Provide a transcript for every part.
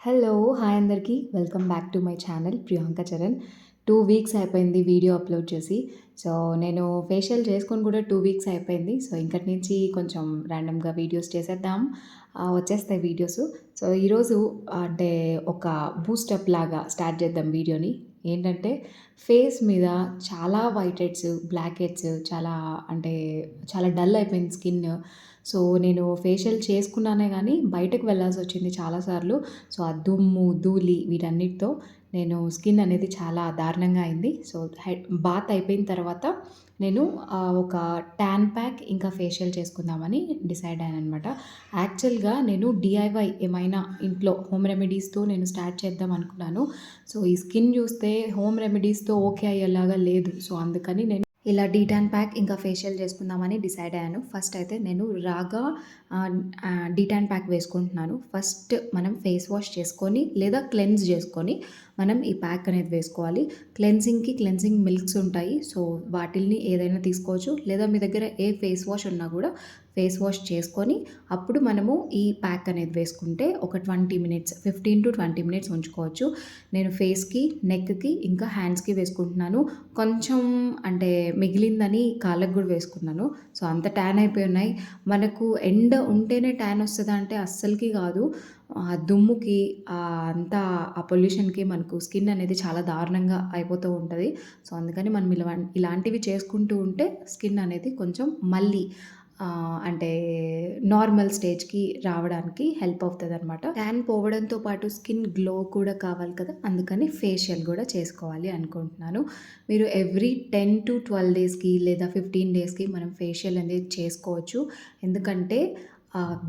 Hello! Hi అందరికీ. Welcome back to my channel Priyanka Charan. Two weeks అయిపోయింది video upload చేసి. So, నేను facial చేసుకొని కూడా టూ వీక్స్ అయిపోయింది. సో, ఇంకటి నుంచి కొంచెం ర్యాండమ్‌గా వీడియోస్ చేసేద్దాం. వచ్చేస్తాయి వీడియోస్ సో, ఈరోజు అంటే ఒక బూస్టప్ లాగా స్టార్ట్ చేద్దాం వీడియోని. ఏంటంటే ఫేస్ మీద చాలా వైట్ హెడ్స్, బ్లాక్ హెడ్స్ చాలా అంటే చాలా డల్ అయిపోయింది స్కిన్. సో, నేను ఫేషియల్ చేసుకున్నానే కానీ బయటకు వెళ్ళాల్సి వచ్చింది చాలాసార్లు సో, ఆ దుమ్ము, ధూళి వీటన్నిటితో నేను స్కిన్ అనేది చాలా దారుణంగా అయింది. సో, హెడ్ బాత్ అయిపోయిన తర్వాత నేను ఒక టాన్ ప్యాక్ ఇంకా ఫేషియల్ చేసుకుందామని డిసైడ్ అయ్యాననమాట. యాక్చువల్‌గా నేను డిఐవై ఏమైనా ఇంట్లో హోమ్ రెమెడీస్‌తో నేను స్టార్ట్ చేద్దాం అనుకున్నాను. సో, ఈ స్కిన్ చూస్తే హోమ్ రెమెడీస్‌తో ఓకే అయ్యేలాగా లేదు. సో, అందుకని నేను ఇలా డీటాన్ ప్యాక్ ఇంకా ఫేషియల్ చేసుకుందామని డిసైడ్ అయ్యాను. ఫస్ట్ అయితే నేను రాగా డిటాన్ ప్యాక్ వేసుకుంటున్నాను. ఫస్ట్ మనం ఫేస్ వాష్ చేసుకొని లేదా క్లెన్స్ చేసుకొని మనం ఈ ప్యాక్ అనేది వేసుకోవాలి. క్లెన్సింగ్‌కి క్లెన్సింగ్ మిల్క్స్ ఉంటాయి. సో, వాటిల్ని ఏదైనా తీసుకోవచ్చు. లేదా మీ దగ్గర ఏ ఫేస్ వాష్ ఉన్నా కూడా ఫేస్ వాష్ చేసుకొని అప్పుడు మనము ఈ ప్యాక్ అనేది వేసుకుంటే ఒక 20 మినిట్స్ 15-20 మినిట్స్ ఉంచుకోవచ్చు. నేను ఫేస్‌కి, నెక్‌కి ఇంకా హ్యాండ్స్‌కి వేసుకుంటున్నాను. కొంచెం అంటే మిగిలిందని కాళ్ళకు కూడా వేసుకున్నాను. సో, అంత ట్యాన్ అయిపోయి ఉన్నాయి. మనకు ఎండ ఉంటేనే ట్యాన్ వస్తుందా అంటే అస్సలకి కాదు. ఆ దుమ్ముకి అంతా ఆ పొల్యూషన్‌కి మనకు స్కిన్ అనేది చాలా దారుణంగా అయిపోతూ ఉంటుంది సో, అందుకని మనం ఇలా ఇలాంటివి చేసుకుంటూ ఉంటే స్కిన్ అనేది కొంచెం మళ్ళీ అంటే నార్మల్ స్టేజ్‌కి రావడానికి హెల్ప్ అవుతుంది అనమాట ట్యాన్ పోవడంతో పాటు స్కిన్ గ్లో కూడా కావాలి కదా! అందుకని ఫేషియల్ కూడా చేసుకోవాలి అనుకుంటున్నాను. మీరు ఎవ్రీ 10-12 డేస్‌కి లేదా 15 డేస్‌కి మనం ఫేషియల్ అనేది చేసుకోవచ్చు. ఎందుకంటే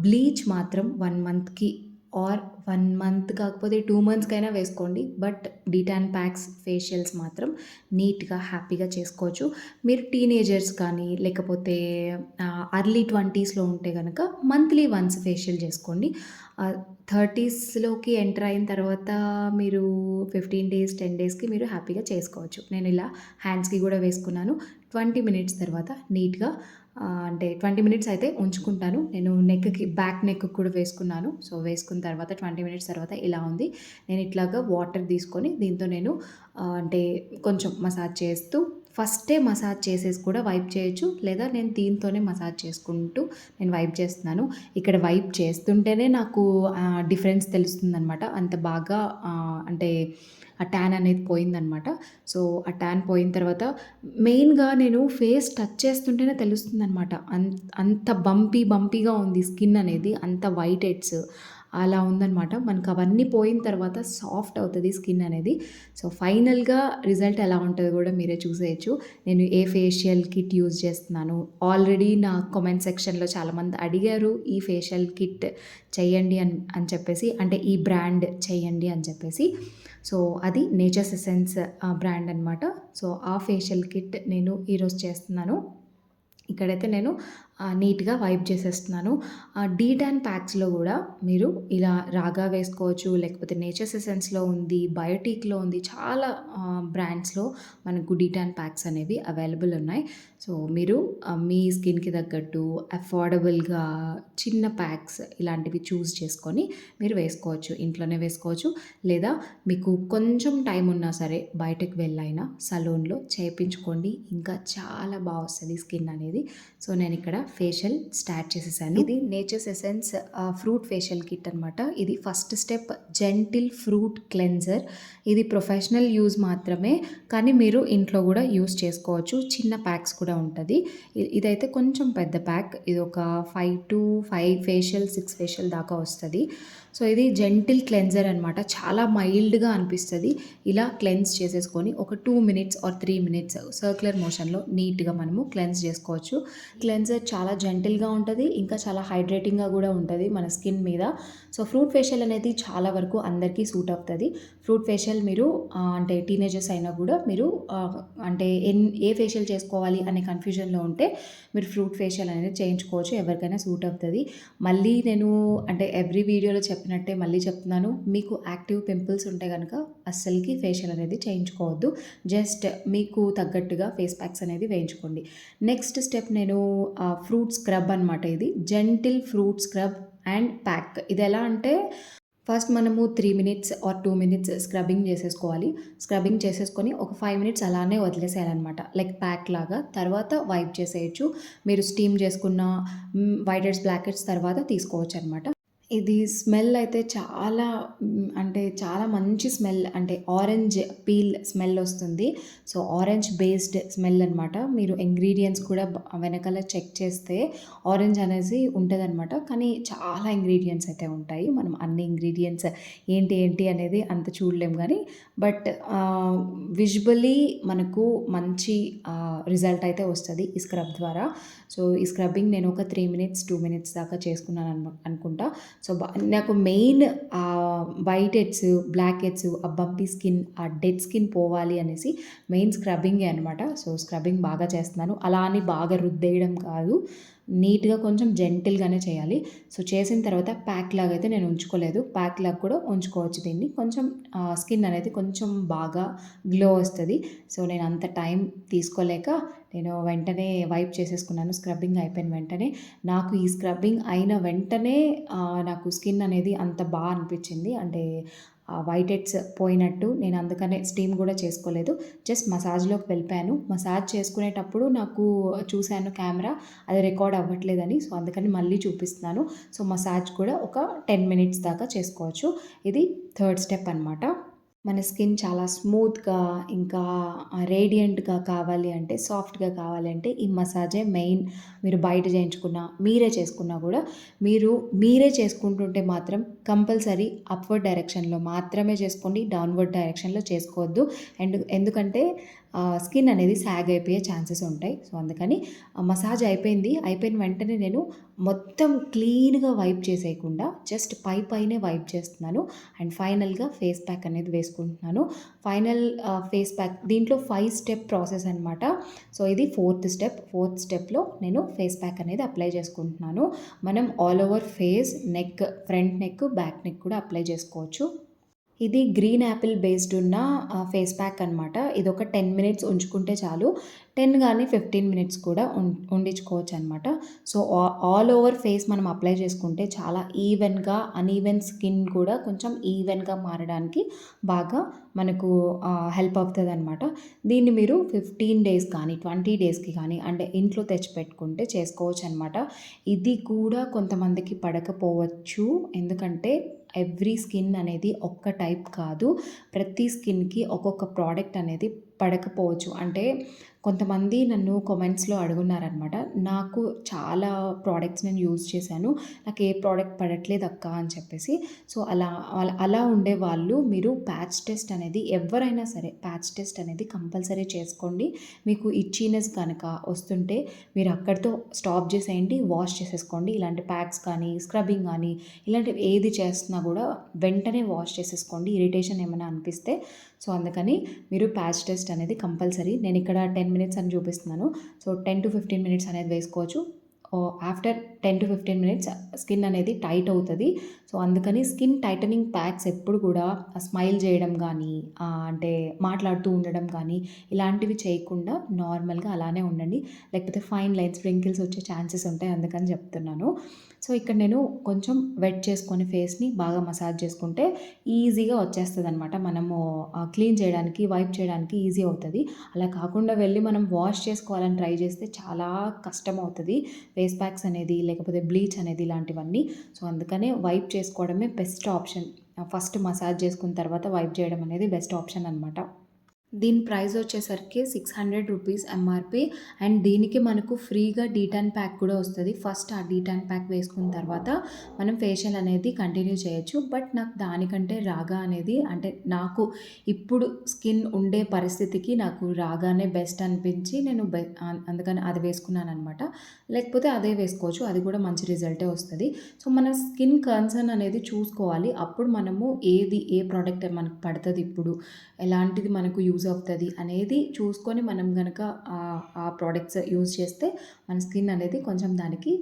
బ్లీచ్ మాత్రం వన్ మంత్‌కి ఆర్ వన్ మంత్ కాకపోతే టూ మంత్స్‌కైనా వేసుకోండి. బట్ డీటాన్ ప్యాక్స్, ఫేషియల్స్ మాత్రం నీట్‌గా, హ్యాపీగా చేసుకోవచ్చు. మీరు టీనేజర్స్ కానీ లేకపోతే అర్లీ 20స్‌లో ఉంటే కనుక మంత్లీ వన్స్ ఫేషియల్ చేసుకోండి. థర్టీస్లోకి ఎంటర్ అయిన తర్వాత మీరు 15 డేస్, 10 డేస్‌కి మీరు హ్యాపీగా చేసుకోవచ్చు. నేను ఇలా హ్యాండ్స్‌కి కూడా వేసుకున్నాను. 20 మినిట్స్ తర్వాత నీట్‌గా అంటే 20 మినిట్స్ అయితే ఉంచుకుంటాను. నేను నెక్‌కి బ్యాక్ నెక్‌కి కూడా వేసుకున్నాను. సో, వేసుకున్న తర్వాత 20 మినిట్స్ తర్వాత ఇలా ఉంది. నేను ఇట్లాగా వాటర్ తీసుకొని దీంతో నేను అంటే కొంచెం మసాజ్ చేస్తూ ఫస్టే మసాజ్ చేసేసి కూడా వైప్ చేయొచ్చు. లేదా నేను దీంతోనే మసాజ్ చేసుకుంటూ నేను వైప్ చేస్తున్నాను. ఇక్కడ వైప్ చేస్తుంటేనే నాకు డిఫరెన్స్ తెలుస్తుందనమాట. అంత బాగా అంటే ఆ ట్యాన్ అనేది పోయిందనమాట. సో, ఆ ట్యాన్ పోయిన తర్వాత మెయిన్‌గా నేను ఫేస్ టచ్ చేస్తుంటేనే తెలుస్తుందనమాట. అన్ అంత బంపీ బంపీగా ఉంది స్కిన్ అనేది. అంత వైట్ హెడ్స్ అలా ఉందనమాట. మనకు అవన్నీ పోయిన తర్వాత సాఫ్ట్ అవుతుంది స్కిన్ అనేది. సో, ఫైనల్‌గా రిజల్ట్ ఎలా ఉంటుంది కూడా మీరే చూసేయచ్చు నేను ఏ ఫేషియల్ కిట్ యూజ్ చేస్తున్నాను. ఆల్రెడీ నా కామెంట్ సెక్షన్‌లో చాలామంది అడిగారు ఈ ఫేషియల్ కిట్ చేయండి అని అని చెప్పేసి. అంటే ఈ బ్రాండ్ చేయండి అని చెప్పేసి. సో, అది నేచర్స్ ఎసెన్స్ బ్రాండ్ అనమాట. సో, ఆ ఫేషియల్ కిట్ నేను ఈరోజు చేస్తున్నాను. ఇక్కడైతే నేను నీట్‌గా వైప్ చేసేస్తున్నాను. డీ ట్యాన్ ప్యాక్స్‌లో కూడా మీరు ఇలా రాగా వేసుకోవచ్చు. లేకపోతే నేచర్స్ ఎసెన్స్‌లో ఉంది, బయోటిక్‌లో ఉంది. చాలా బ్రాండ్స్‌లో మనకు డీ ట్యాన్ ప్యాక్స్ అనేవి అవైలబుల్ ఉన్నాయి. సో, మీరు మీ స్కిన్‌కి తగ్గట్టు అఫోర్డబుల్‌గా చిన్న ప్యాక్స్ ఇలాంటివి చూస్ చేసుకొని మీరు వేసుకోవచ్చు. ఇంట్లోనే వేసుకోవచ్చు. లేదా మీకు కొంచెం టైం ఉన్నా సరే బయటకు వెళ్ళైనా సలూన్‌లో చేయించుకోండి ఇంకా చాలా బాగా వస్తుంది స్కిన్ అనేది. సో, నేను ఇక్కడ ఫేషియల్ స్టార్ట్ చేసేసాను. ఇది nature's essence fruit facial kit అనమాట. ఇది first step gentle fruit cleanser. ఇది ప్రొఫెషనల్ యూజ్ మాత్రమే. కానీ మీరు ఇంట్లో కూడా యూజ్ చేసుకోవచ్చు. చిన్న ప్యాక్స్ కూడా ఉంటది. ఉంటుంది ఇదైతే కొంచెం పెద్ద ప్యాక్. ఇది ఒక 5-5 ఫేషియల్, సిక్స్ ఫేషియల్ దాకా వస్తది. సో, ఇది జెంటిల్ క్లెన్జర్ అనమాట. చాలా మైల్డ్‌గా అనిపిస్తుంది ఇలా క్లెన్స్ చేసేసుకొని ఒక two minutes or three minutes circular మోషన్‌లో నీట్‌గా మనము క్లెన్స్ చేసుకోవచ్చు. క్లెన్జర్ చాలా జెంటిల్‌గా ఉంటుంది ఇంకా చాలా హైడ్రేటింగ్‌గా కూడా ఉంటుంది మన స్కిన్ మీద. సో, ఫ్రూట్ ఫేషియల్ అనేది చాలా వరకు అందరికీ సూట్ అవుతుంది ఫ్రూట్ ఫేషియల్ మీరు అంటే టీనేజర్స్ అయినా కూడా మీరు అంటే ఎన్ ఏ ఫేషియల్ చేసుకోవాలి అనే కన్‌ఫ్యూజన్‌లో ఉంటే మీరు ఫ్రూట్ ఫేషియల్ అనేది చేయించుకోవచ్చు. ఎవరికైనా సూట్ అవుతుంది మళ్ళీ నేను అంటే ఎవ్రీ వీడియోలో చెప్పినట్టే మళ్ళీ చెప్తున్నాను. మీకు యాక్టివ్ పింపుల్స్ ఉంటే కనుక అస్సలకి ఫేషియల్ అనేది చేయించుకోవద్దు. జస్ట్ మీకు తగ్గట్టుగా ఫేస్ ప్యాక్స్ అనేది వేయించుకోండి. నెక్స్ట్ స్టెప్ నేను ఫ్రూట్ స్క్రబ్ అనమాట ఇది. Gentle fruit scrub and pack. ఇది ఎలా అంటే ఫస్ట్ మనము three minutes or two minutes scrubbing చేసేసుకోవాలి. స్క్రబ్బింగ్ చేసేసుకొని ఒక ఫైవ్ మినిట్స్ అలానే వదిలేసేయాలన్నమాట లైక్ ప్యాక్ లాగా. తర్వాత వైప్ చేసేయొచ్చు. మీరు స్టీమ్ చేసుకున్న హ్మ్, వైట్ హెడ్స్, బ్లాక్ హెడ్స్ తర్వాత ఇది స్మెల్ అయితే చాలా అంటే చాలా మంచి స్మెల్ అంటే ఆరెంజ్ పీల్ స్మెల్ వస్తుంది. సో, ఆరెంజ్ బేస్డ్ స్మెల్ అనమాట. మీరు ఇంగ్రీడియంట్స్ కూడా వెనకాల చెక్ చేస్తే ఆరెంజ్ అనేసి ఉంటుందన్నమాట కానీ చాలా ఇంగ్రీడియంట్స్ అయితే ఉంటాయి. మనం అన్ని ఇంగ్రీడియంట్స్ ఏంటి, ఏంటి అనేది అంత చూడలేం కానీ బట్ విజువలీ విజువల్లీ మనకు మంచి రిజల్ట్ అయితే వస్తుంది ఈ స్క్రబ్ ద్వారా. సో, ఈ స్క్రబ్బింగ్ నేను ఒక త్రీ మినిట్స్, టూ మినిట్స్ దాకా చేసుకున్నాను అను అనుకుంటా. సో, నాకు main white heads, black heads, ఆ బంపీ స్కిన్, ఆ డెడ్ స్కిన్ పోవాలి అనేసి మెయిన్ స్క్రబ్బింగే అనమాట. సో, స్క్రబ్బింగ్ బాగా చేస్తున్నాను. అలా అని బాగా రుద్దేయడం కాదు. నీట్‌గా కొంచెం జెంటిల్‌గానే చేయాలి. సో, చేసిన తర్వాత ప్యాక్ లాగా అయితే నేను ఉంచుకోలేదు. ప్యాక్ లాగా కూడా ఉంచుకోవచ్చు దీన్ని. కొంచెం స్కిన్ అనేది కొంచెం బాగా గ్లో వస్తుంది సో, నేను అంత టైం తీసుకోలేక నేను వెంటనే వైప్ చేసేసుకున్నాను. స్క్రబ్బింగ్ అయిపోయిన వెంటనే. నాకు ఈ స్క్రబ్బింగ్ అయిన వెంటనే నాకు స్కిన్ అనేది అంత బాగా అనిపించింది అంటే వైటెడ్స్ వైట్ హెడ్స్ పోయినట్టు. నేను అందుకనే స్టీమ్ కూడా చేసుకోలేదు. జస్ట్ మసాజ్‌లోకి వెళ్ళిపోయాను. మసాజ్ చేసుకునేటప్పుడు నాకు చూసాను కెమెరా అది రికార్డ్ అవ్వట్లేదని. సో, అందుకని మళ్ళీ చూపిస్తున్నాను. సో, మసాజ్ కూడా ఒక 10 మినిట్స్ దాకా చేసుకోవచ్చు. ఇది థర్డ్ స్టెప్ అనమాట. మన స్కిన్ చాలా స్మూత్‌గా ఇంకా రేడియంట్‌గా కావాలి అంటే, సాఫ్ట్‌గా కావాలి అంటే ఈ మసాజే మెయిన్. మీరు బయట చేయించుకున్నా, మీరే చేసుకున్నా కూడా మీరు మీరే చేసుకుంటుంటే మాత్రం కంపల్సరీ అప్‌వర్డ్ డైరెక్షన్‌లో మాత్రమే చేసుకోండి. డౌన్‌వర్డ్ డైరెక్షన్‌లో చేసుకోవద్దు. అండ్ ఎందుకంటే స్కిన్ అనేది సాగ్ అయిపోయే ఛాన్సెస్ ఉంటాయి. సో, అందుకని మసాజ్ అయిపోయింది. అయిపోయిన వెంటనే నేను మొత్తం క్లీన్‌గా వైప్ చేసేయకుండా జస్ట్ పై పైనే వైప్ చేస్తున్నాను. అండ్ ఫైనల్‌గా ఫేస్ ప్యాక్ అనేది వేసుకుంటున్నాను. ఫైనల్ ఫేస్ ప్యాక్ దీంట్లో ఫైవ్ స్టెప్ ప్రాసెస్ అనమాట. సో, ఇది ఫోర్త్ స్టెప్. ఫోర్త్ స్టెప్‌లో నేను ఫేస్ ప్యాక్ అనేది అప్లై చేసుకుంటున్నాను. మనం all over face, neck, front neck, back neck కూడా అప్లై చేసుకోవచ్చు. ఇది గ్రీన్ యాపిల్ బేస్డ్ ఉన్న ఫేస్ ప్యాక్ అనమాట. ఇదొక 10 మినిట్స్ ఉంచుకుంటే చాలు. టెన్ కానీ ఫిఫ్టీన్ మినిట్స్ కూడా ఉం ఉండించుకోవచ్చనమాట. సో, ఆల్ ఓవర్ ఫేస్ మనం అప్లై చేసుకుంటే చాలా ఈవెన్‌గా, అన్‌ఈవెన్ స్కిన్ కూడా కొంచెం ఈవెన్‌గా మారడానికి బాగా మనకు హెల్ప్ అవుతుంది అనమాట దీన్ని మీరు 15 డేస్ కానీ, 20 డేస్‌కి కానీ అంటే ఇంట్లో తెచ్చిపెట్టుకుంటే చేసుకోవచ్చు అనమాట ఇది కూడా కొంతమందికి పడకపోవచ్చు. ఎందుకంటే ఎవ్రీ స్కిన్ అనేది ఒక్క టైప్ కాదు. ప్రతి స్కిన్‌కి ఒక్కొక్క ప్రోడక్ట్ అనేది పడకపోవచ్చు. అంటే కొంతమంది నన్ను కామెంట్స్‌లో అడుగున్నారనమాట. నాకు చాలా ప్రోడక్ట్స్ నేను యూజ్ చేశాను. నాకు ఏ ప్రోడక్ట్ పడట్లేదు అక్క అని చెప్పేసి. సో, అలా అలా ఉండే వాళ్ళు మీరు ప్యాచ్ టెస్ట్ అనేది ఎవరైనా సరే ప్యాచ్ టెస్ట్ అనేది కంపల్సరీ చేసుకోండి. మీకు ఇచ్చినెస్ కనుక వస్తుంటే మీరు అక్కడితో స్టాప్ చేసేయండి. వాష్ చేసేసుకోండి. ఇలాంటి ప్యాక్స్ కానీ, స్క్రబ్బింగ్ కానీ ఇలాంటివి ఏది చేస్తున్నా కూడా వెంటనే వాష్ చేసేసుకోండి. ఇరిటేషన్ ఏమైనా అనిపిస్తే. సో, అందుకని మీరు ప్యాచ్ టెస్ట్ అనేది కంపల్సరీ. నేను ఇక్కడ టెన్ 10 మినిట్స్ అని చూపిస్తున్నాను. సో, 10-15 మినిట్స్ అనేది వేసుకోవచ్చు. After ten to fifteen minutes skin అనేది టైట్ అవుతుంది సో, అందుకని స్కిన్ టైటనింగ్ ప్యాక్స్ ఎప్పుడు కూడా స్మైల్ చేయడం కానీ అంటే మాట్లాడుతూ ఉండడం కానీ ఇలాంటివి చేయకుండా నార్మల్‌గా అలానే ఉండండి. లేకపోతే ఫైన్ లైన్స్, వ్రింకిల్స్ వచ్చే ఛాన్సెస్ ఉంటాయి. అందుకని చెప్తున్నాను. సో, ఇక్కడ నేను కొంచెం వెట్ చేసుకొని ఫేస్‌ని బాగా మసాజ్ చేసుకుంటే ఈజీగా వచ్చేస్తుంది అనమాట మనము క్లీన్ చేయడానికి, వైప్ చేయడానికి ఈజీ అవుతుంది అలా కాకుండా వెళ్ళి మనం వాష్ చేసుకోవాలని ట్రై చేస్తే చాలా కష్టం అవుతుంది ఫేస్ ప్యాక్స్ అనేది లేకపోతే బ్లీచ్ అనేది ఇలాంటివన్నీ. సో, అందుకనే వైప్ చేసుకోవడమే బెస్ట్ ఆప్షన్. ఫస్ట్ మసాజ్ చేసుకున్న తర్వాత వైప్ చేయడం అనేది బెస్ట్ ఆప్షన్ అనమాట. దీని ప్రైస్ వచ్చేసరికి 600 రూపీస్ ఎంఆర్పి అండ్ దీనికి మనకు ఫ్రీగా డీటాన్ ప్యాక్ కూడా వస్తుంది ఫస్ట్ ఆ డీటాన్ ప్యాక్ వేసుకున్న తర్వాత మనం ఫేషియల్ అనేది కంటిన్యూ చేయొచ్చు. బట్ నాకు దానికంటే రాగా అనేది అంటే నాకు ఇప్పుడు స్కిన్ ఉండే పరిస్థితికి నాకు రాగానే బెస్ట్ అనిపించి నేను బె అందుకని అది వేసుకున్నాను అనమాట లేకపోతే అదే వేసుకోవచ్చు. అది కూడా మంచి రిజల్టే వస్తుంది సో, మన స్కిన్ కన్సర్న్ అనేది చూసుకోవాలి. అప్పుడు మనము ఏది ఏ ప్రోడక్ట్ మనకు పడుతుంది ఇప్పుడు, ఎలాంటిది మనకు యూజ్ యూజ్ అవుతుంది అనేది చూసుకొని మనం కనుక ఆ ప్రోడక్ట్స్ యూజ్ చేస్తే మన స్కిన్ అనేది కొంచెం దానికి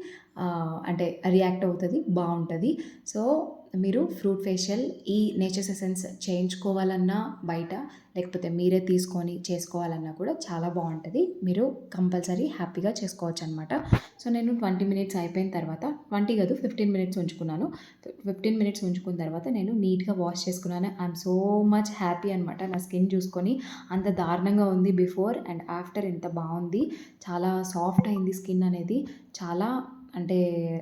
అంటే రియాక్ట్ అవుతుంది బాగుంటుంది. సో, మీరు ఫ్రూట్ ఫేషియల్ ఈ నేచర్స్ ఎసెన్స్ చేయించుకోవాలన్నా బయట లేకపోతే మీరే తీసుకొని చేసుకోవాలన్నా కూడా చాలా బాగుంటుంది. మీరు కంపల్సరీ హ్యాపీగా చేసుకోవచ్చు అనమాట సో నేను ట్వంటీ మినిట్స్ అయిపోయిన తర్వాత ట్వంటీ కాదు ఫిఫ్టీన్ మినిట్స్ ఉంచుకున్నాను. ఫిఫ్టీన్ మినిట్స్ ఉంచుకున్న తర్వాత నేను నీట్గా వాష్ చేసుకున్నాను. ఐఎమ్ సో మచ్ హ్యాపీ అనమాట నా స్కిన్ చూసుకొని అంత దారుణంగా ఉంది బిఫోర్ అండ్ ఆఫ్టర్ ఎంత బాగుంది. చాలా సాఫ్ట్ అయింది స్కిన్ అనేది. చాలా అంటే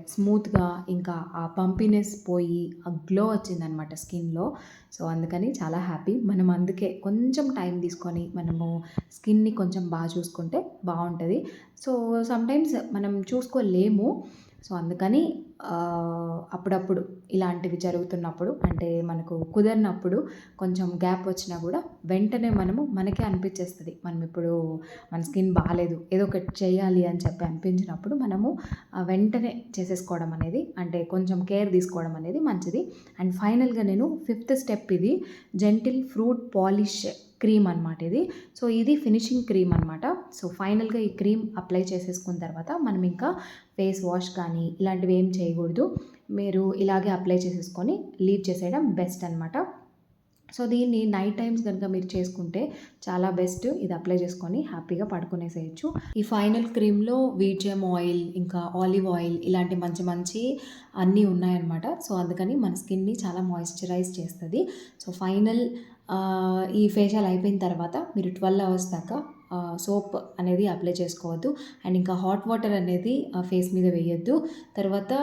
స్మూత్గా ఇంకా ఆ పంపినెస్ పోయి ఆ గ్లో వచ్చిందనమాట స్కిన్లో. సో అందుకని చాలా హ్యాపీ. మనం అందుకే కొంచెం టైం తీసుకొని మనము స్కిన్ని కొంచెం బాగా చూసుకుంటే బాగుంటుంది సో సమ్టైమ్స్ మనం చూసుకోలేము. సో అందుకని అప్పుడప్పుడు ఇలాంటివి జరుగుతున్నప్పుడు అంటే మనకు కుదరినప్పుడు కొంచెం గ్యాప్ వచ్చినా కూడా వెంటనే మనము మనకే అనిపించేస్తుంది. మనం ఇప్పుడు మన స్కిన్ బాగాలేదు ఏదో ఒకటి చేయాలి అని చెప్పి అనిపించినప్పుడు మనము వెంటనే చేసేసుకోవడం అనేది అంటే కొంచెం కేర్ తీసుకోవడం అనేది మంచిది. అండ్ ఫైనల్గా నేను ఫిఫ్త్ స్టెప్ ఇది జెంటిల్ ఫ్రూట్ పాలిష్ క్రీమ్ అనమాట ఇది. సో ఇది ఫినిషింగ్ క్రీమ్ అనమాట సో ఫైనల్గా ఈ క్రీమ్ అప్లై చేసేసుకున్న తర్వాత మనం ఇంకా ఫేస్ వాష్ కానీ ఇలాంటివి ఏం చేయకూడదు. మీరు ఇలాగే అప్లై చేసేసుకొని లీవ్ చేసేయడం బెస్ట్ అనమాట సో దీన్ని నైట్ టైమ్స్ కనుక మీరు చేసుకుంటే చాలా బెస్ట్. ఇది అప్లై చేసుకొని హ్యాపీగా పడుకునేసేయచ్చు. ఈ ఫైనల్ క్రీమ్లో వీజెమ్ ఆయిల్ ఇంకా ఆలివ్ ఆయిల్ ఇలాంటి మంచి మంచి అన్నీ ఉన్నాయన్నమాట. సో అందుకని మన స్కిన్ని చాలా మాయిశ్చరైజ్ చేస్తుంది. సో ఫైనల్ ఈ ఫేషియల్ అయిపోయిన తర్వాత మీరు ట్వెల్వ్ అవర్స్ దాకా సోప్ అనేది అప్లై చేసుకోవద్దు. అండ్ ఇంకా హాట్ వాటర్ అనేది ఫేస్ మీద వేయొద్దు. తర్వాత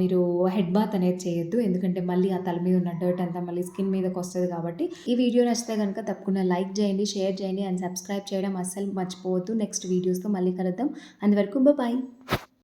మీరు హెడ్ బాత్ అనేది చేయొద్దు. ఎందుకంటే మళ్ళీ ఆ తల మీద ఉన్న డర్ట్ అంతా మళ్ళీ స్కిన్ మీదకి వస్తుంది కాబట్టి. ఈ వీడియో నచ్చితే కనుక తప్పకుండా లైక్ చేయండి షేర్ చేయండి అండ్ సబ్స్క్రైబ్ చేయడం అస్సలు మర్చిపోవద్దు. నెక్స్ట్ వీడియోస్తో మళ్ళీ కలుద్దాం. అంతవరకు బాయ్